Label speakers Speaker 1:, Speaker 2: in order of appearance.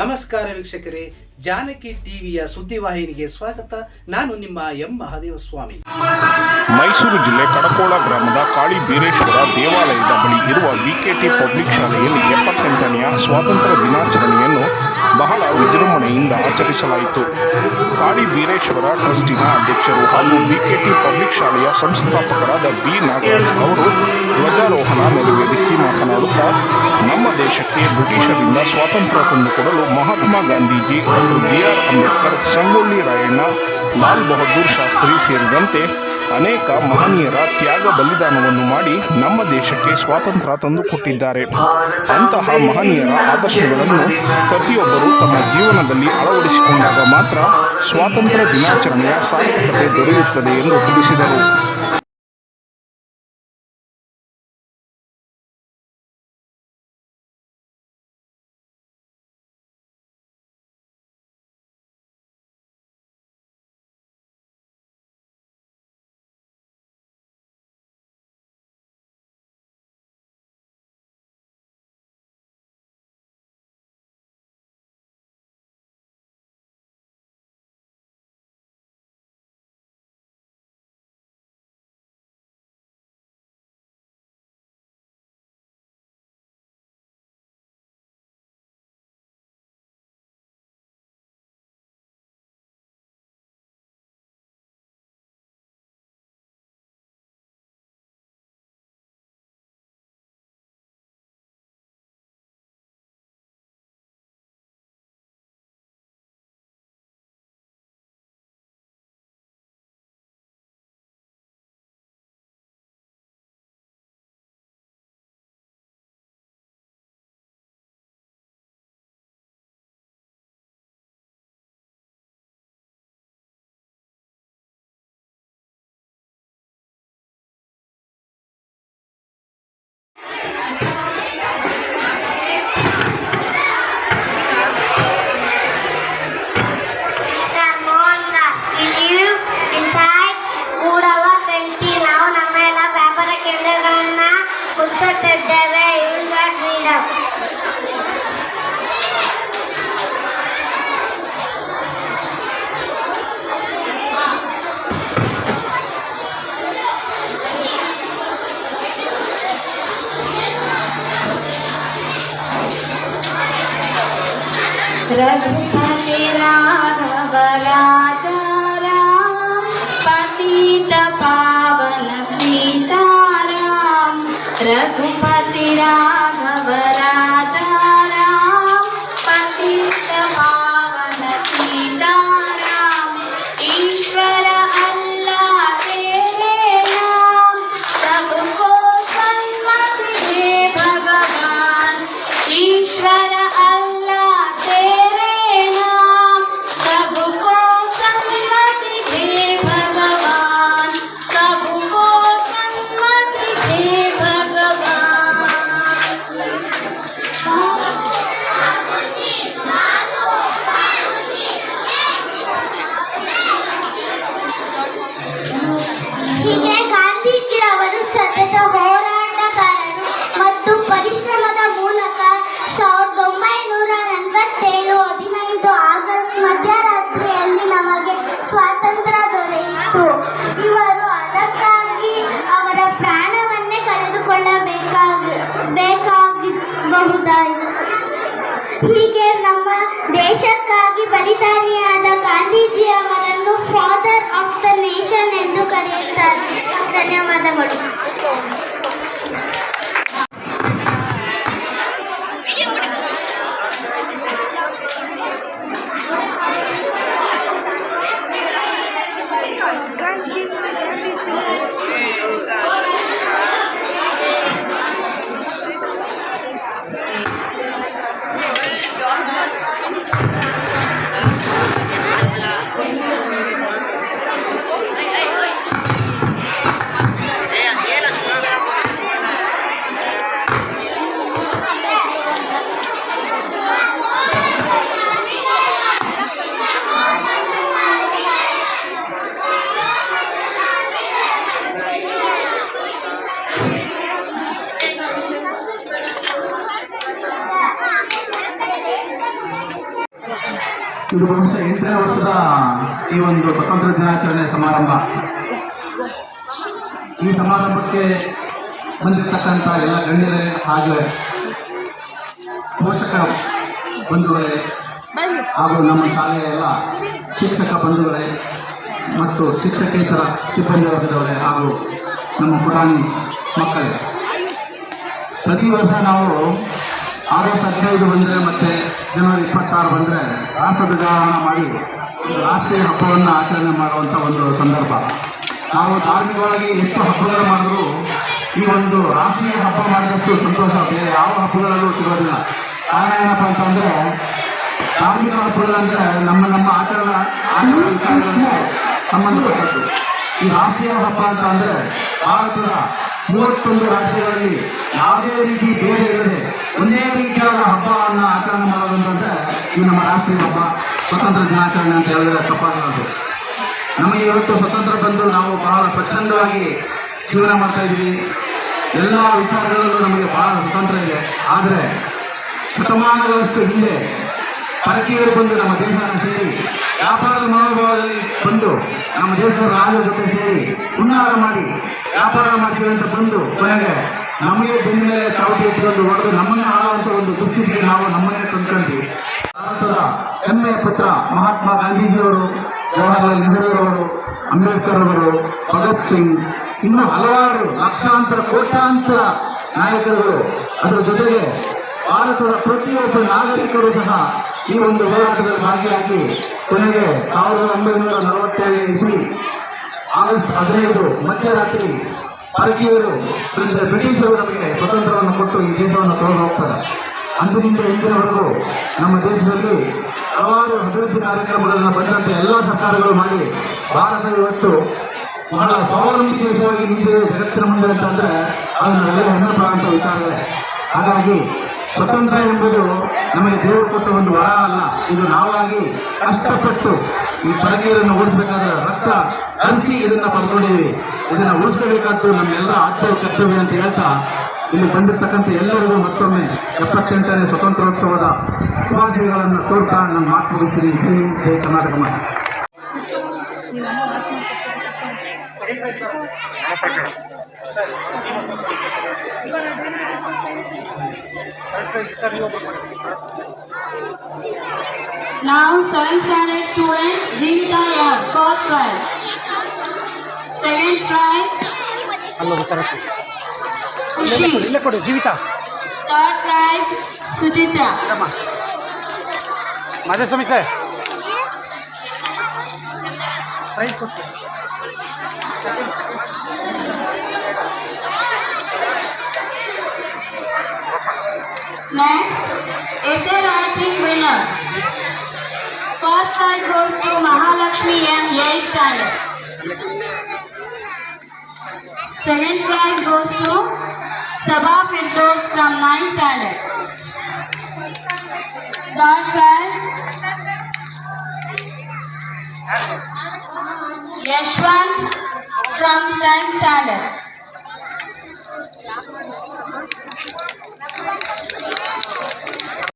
Speaker 1: ನಮಸ್ಕಾರ ವೀಕ್ಷಕರೇ, ಜಾನಕಿ ಟಿವಿಯ ಸುದ್ದಿವಾಹಿನಿಗೆ ಸ್ವಾಗತ. ನಾನು ನಿಮ್ಮ ಎಂ. ಮಹಾದೇವ ಸ್ವಾಮಿ
Speaker 2: ಮೈಸೂರು ಜಿಲ್ಲೆ ಕಡಕೋಳ ಗ್ರಾಮದ ಕಾಳಿ ಬೀರೇಶ್ವರ ದೇವಾಲಯದ ಬಳಿ ಇರುವ ವಿಕೆಟಿ ಪಬ್ಲಿಕ್ ಶಾಲೆಯಲ್ಲಿ ಎಪ್ಪತ್ತೆಂಟನೆಯ ಸ್ವಾತಂತ್ರ್ಯ ದಿನಾಚರಣೆಯನ್ನು ಬಹಳ ವಿಜೃಂಭಣೆಯಿಂದ ಆಚರಿಸಲಾಯಿತು. ಕಾಳಿ ಬೀರೇಶ್ವರ ಟ್ರಸ್ಟಿನ ಅಧ್ಯಕ್ಷರು ಹಾಗೂ ವಿಕೆಟಿ ಪಬ್ಲಿಕ್ ಶಾಲೆಯ ಸಂಸ್ಥಾಪಕರಾದ ಬಿ ನಾಗರಾಜ್ ಅವರು ಧ್ವಜಾರೋಹಣ ನೆರವೇರಿಸಿ ಮಾತನಾಡುತ್ತಾ ನಮ್ಮ ದೇಶಕ್ಕೆ ಬ್ರಿಟಿಷರಿಂದ ಸ್ವಾತಂತ್ರ್ಯ ತಂದುಕೊಡಲು ಮಹಾತ್ಮ ಗಾಂಧೀಜಿ ಬಿ ಆರ್ ಅಂಬೇಡ್ಕರ್, ಸಂಗೊಳ್ಳಿ ರಾಯಣ್ಣ, ಲಾಲ್ ಬಹದ್ದೂರ್ ಶಾಸ್ತ್ರಿ ಸೇರಿದಂತೆ ಅನೇಕ ಮಹನೀಯರ ತ್ಯಾಗ ಬಲಿದಾನವನ್ನು ಮಾಡಿ ನಮ್ಮ ದೇಶಕ್ಕೆ ಸ್ವಾತಂತ್ರ್ಯ ತಂದುಕೊಟ್ಟಿದ್ದಾರೆ ಅಂತಹ ಮಹನೀಯರ ಆದರ್ಶಗಳನ್ನು ಪ್ರತಿಯೊಬ್ಬರು ತಮ್ಮ ಜೀವನದಲ್ಲಿ ಅಳವಡಿಸಿಕೊಂಡಾಗ ಮಾತ್ರ ಸ್ವಾತಂತ್ರ್ಯ ದಿನಾಚರಣೆಯ ಸಾರ್ಥಕತೆ ದೊರೆಯುತ್ತದೆ ಎಂದು ತಿಳಿಸಿದರು.
Speaker 3: accepted the way you got
Speaker 4: freedom. Raghupada
Speaker 5: ಇದು ಬಹುಶಃ ಎಂಟನೇ ವರ್ಷದ ಈ ಒಂದು ಸ್ವತಂತ್ರ ದಿನಾಚರಣೆ ಸಮಾರಂಭ. ಈ ಸಮಾರಂಭಕ್ಕೆ ಬಂದಿರತಕ್ಕಂಥ ಎಲ್ಲ ಗಣ್ಯರೇ ಹಾಗೆ ಪೋಷಕ ಬಂಧುಗಳೇ ಹಾಗೂ ನಮ್ಮ ಶಾಲೆಯ ಎಲ್ಲ ಶಿಕ್ಷಕ ಬಂಧುಗಳೇ ಮತ್ತು ಶಿಕ್ಷಕೇತರ ಸಿಬ್ಬಂದಿ ವರ್ಗದವರೇ ಹಾಗೂ ನಮ್ಮ ಪುರಾಣಿ ಮಕ್ಕಳೇ. ಪ್ರತಿ ವರ್ಷ ನಾವು ಆಗಸ್ಟ್ ಹದಿನೈದು ಬಂದರೆ ಮತ್ತೆ ಜನವರಿ ಇಪ್ಪತ್ತಾರು ಬಂದರೆ ರಾಷ್ಟ್ರ ಧ್ವಜಾರೋಹಣ ಮಾಡಿ ಒಂದು ರಾಷ್ಟ್ರೀಯ ಹಬ್ಬವನ್ನು ಆಚರಣೆ ಮಾಡುವಂಥ ಒಂದು ಸಂದರ್ಭ. ನಾವು ಧಾರ್ಮಿಕವಾಗಿ ಎಷ್ಟು ಹಬ್ಬಗಳು ಮಾಡಿದ್ರು ಈ ಒಂದು ರಾಷ್ಟ್ರೀಯ ಹಬ್ಬ ಮಾಡಿದಷ್ಟು ಸಂತೋಷ, ಬೇರೆ ಯಾವ ಹಬ್ಬಗಳಲ್ಲೂ ಸಿಗೋದಿಲ್ಲ. ಕಾರಣ ಏನಪ್ಪ ಅಂತಂದರೆ ಧಾರ್ಮಿಕ ಹಬ್ಬಗಳಂದರೆ ನಮ್ಮ ನಮ್ಮ ಆಚರಣೆ ಸಂಬಂಧಪಟ್ಟದ್ದು. ಈ ರಾಷ್ಟ್ರೀಯ ಹಬ್ಬ ಅಂತ ಅಂದ್ರೆ ಭಾರತದ ಮೂವತ್ತೊಂದು ರಾಜ್ಯಗಳಲ್ಲಿ ಯಾವುದೇ ರೀತಿ ಬೇರೆ ಇಲ್ಲದೆ ಒಂದೇ ರೀತಿಯಾದ ಹಬ್ಬವನ್ನು ಆಚರಣೆ ಮಾಡೋದು ಅಂತಂದ್ರೆ ಈ ನಮ್ಮ ರಾಷ್ಟ್ರೀಯ ಹಬ್ಬ, ಸ್ವತಂತ್ರ ದಿನಾಚರಣೆ ಅಂತ ಹೇಳಿದ್ರೆ ತಪ್ಪಾಗಲಾರದು ನಮಗೆ ಇವತ್ತು ಸ್ವತಂತ್ರ ಬಂದು ನಾವು ಬಹಳ ಪ್ರಚಂಡವಾಗಿ ಜೀವನ ಮಾಡ್ತಾ ಇದ್ದೀವಿ. ಎಲ್ಲ ವಿಚಾರಗಳಲ್ಲೂ ನಮಗೆ ಬಹಳ ಸ್ವತಂತ್ರ ಇದೆ. ಆದರೆ ಶತಮಾನಗಳಷ್ಟು ಹಿಂದೆ ಪರಕೀಯರು ಬಂದು ನಮ್ಮ ದೇಶವನ್ನು ಸೇರಿ, ವ್ಯಾಪಾರದ ಮನೋಭಾವದಲ್ಲಿ ಬಂದು ನಮ್ಮ ದೇಶದ ರಾಜರ ಜೊತೆ ಸೇರಿ ಹುನ್ನಾರ ಮಾಡಿ, ವ್ಯಾಪಾರ ಮಾಡ್ತೀವಿ ಅಂತ ಬಂದು ಕೊನೆಗೆ ನಮಗೆ ಬೆನ್ನ ಚಾವಟಿ ಇಟ್ಕೊಂಡು ಹೊಡೆದು ಆಳುವಂತ ಒಂದು ದುಸ್ಥಿತಿಗೆ ನಾವು ನಮ್ಮನ್ನೇ ತಂದ್ಕೊಂಡ್ವಿ. ಭಾರತದ ಹೆಮ್ಮೆಯ ಪುತ್ರ ಮಹಾತ್ಮ ಗಾಂಧೀಜಿಯವರು, ಜವಾಹರ್ಲಾಲ್ ನೆಹರೂರವರು, ಅಂಬೇಡ್ಕರ್ ಅವರು ಭಗತ್ ಸಿಂಗ್, ಇನ್ನು ಹಲವಾರು ಲಕ್ಷಾಂತರ, ಕೋಟ್ಯಾಂತರ ನಾಯಕರುಗಳು ಅದರ ಜೊತೆಗೆ ಭಾರತದ ಪ್ರತಿಯೊಬ್ಬ ನಾಗರಿಕರು ಸಹ ಈ ಒಂದು ಹೋರಾಟದಲ್ಲಿ ಭಾಗಿಯಾಗಿ ಕೊನೆಗೆ ಸಾವಿರದ ಒಂಬೈನೂರ ನಲವತ್ತೇಳನೇ ಇಸ್ವಿ ಆಗಸ್ಟ್ ಹದಿನೈದು ಮಧ್ಯರಾತ್ರಿ ಭಾರತೀಯರು ಬ್ರಿಟಿಷರು ನಮಗೆ ಸ್ವತಂತ್ರವನ್ನು ಕೊಟ್ಟು ಈ ದೇಶವನ್ನು ತೊಗೊಂಡು ಹೋಗ್ತಾರೆ. ಅಂದಿನಿಂದ ಇಂದಿನವರೆಗೂ ನಮ್ಮ ದೇಶದಲ್ಲಿ ಹಲವಾರು ಅಭಿವೃದ್ಧಿ ಕಾರ್ಯಕ್ರಮಗಳನ್ನು ಬಂದಂತೆ ಎಲ್ಲ ಸರ್ಕಾರಗಳು ಮಾಡಿ ಭಾರತ ಇವತ್ತು ಬಹಳ ಸ್ವಾವಲಂಬಿ ದೇಶವಾಗಿ ನಿಂತಿದೆ ಜಗತ್ತಿನ ಮುಂದೆ ಅಂತಂದ್ರೆ ಅದು ನಾವೆಲ್ಲ ಹೆಮ್ಮೆ ಪಡುವಂಥ ವಿಚಾರಗಳೇ. ಹಾಗಾಗಿ ಸ್ವತಂತ್ರ ಎಂಬುದು ನಮಗೆ ದೇವರು ಕೊಟ್ಟ ಒಂದು ವರ ಅಲ್ಲ. ಇದು ನಾವಾಗಿ ಕಷ್ಟಪಟ್ಟು ಈ ಪರಗೀರನ್ನು ಉಳಿಸಬೇಕಾದ್ರೆ ರಕ್ತ ಹರಿಸಿ ಇದನ್ನ ಪಡ್ಕೊಂಡಿದ್ದೀವಿ. ಇದನ್ನ ಉಳಿಸ್ಕೋಬೇಕಾದ್ದು ನಮ್ಮೆಲ್ಲರ ಆತ್ಮ ಕರ್ತವ್ಯ ಅಂತ ಹೇಳ್ತಾ ಇಲ್ಲಿ ಬಂದಿರ್ತಕ್ಕಂಥ ಎಲ್ಲರಿಗೂ ಮತ್ತೊಮ್ಮೆ ಎಪ್ಪತ್ತೆಂಟನೇ ಸ್ವತಂತ್ರೋತ್ಸವದ ಶುಭಾಶಯಗಳನ್ನು ತೋರ್ತಾ ನನ್ನ ಮಾತು ಮುಗಿಸ್ತೀನಿ. ಜೈ ಹಿಂದ್, ಜೈ ಕರ್ನಾಟಕ ಮಾತು.
Speaker 4: Now, seventh standard students, Jimita Yam, first prize. Second prize, Kushi. Third prize, Sujita.
Speaker 1: माझ्या स्वामी सर प्राईज कुठे
Speaker 4: Next, essay writing winners. First prize goes to Mahalakshmi M. 8th standard. Second prize goes to Sabha Firdos from 9th standard. Third prize, Yashwant from 10th standard.